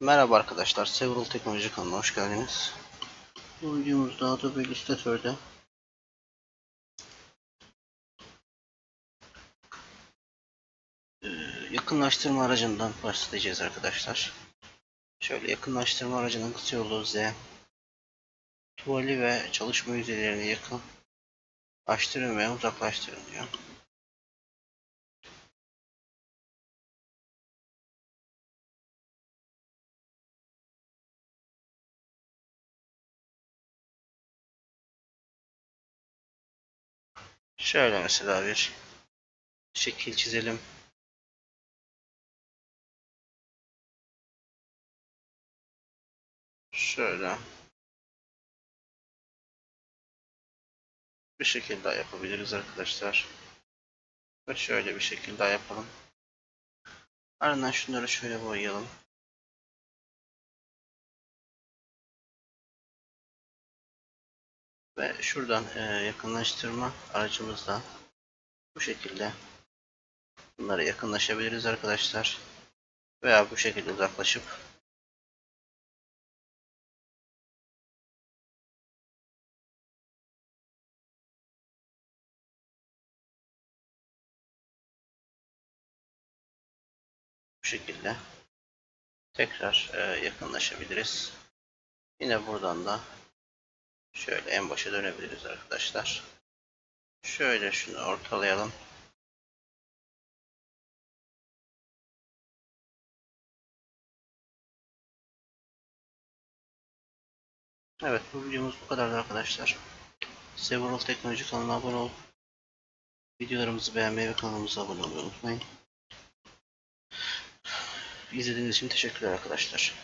Merhaba arkadaşlar, Several Teknoloji kanalına hoş geldiniz. Bu videomuzda Adobe Illustrator'da e, yakınlaştırma aracından bahsedeceğiz arkadaşlar. Şöyle yakınlaştırma aracının kısa yolu Z. Tuvali ve çalışma yüzeylerini yakın açtırın ve uzaklaştırın diyor. Şöyle mesela bir şekil çizelim. Şöyle bir şekil daha yapabiliriz arkadaşlar. Ve şöyle bir şekil daha yapalım. Ardından şunları şöyle boyayalım. Ve şuradan e, yakınlaştırma aracımızla bu şekilde bunlara yakınlaşabiliriz arkadaşlar. Veya bu şekilde uzaklaşıp bu şekilde tekrar e, yakınlaşabiliriz. Yine buradan da şöyle en başa dönebiliriz arkadaşlar. Şöyle şunu ortalayalım. Evet bu videomuz bu kadardı arkadaşlar. Several Teknoloji kanalına abone ol. Videolarımızı beğenmeyi ve kanalımıza abone olmayı unutmayın. İzlediğiniz için teşekkürler arkadaşlar.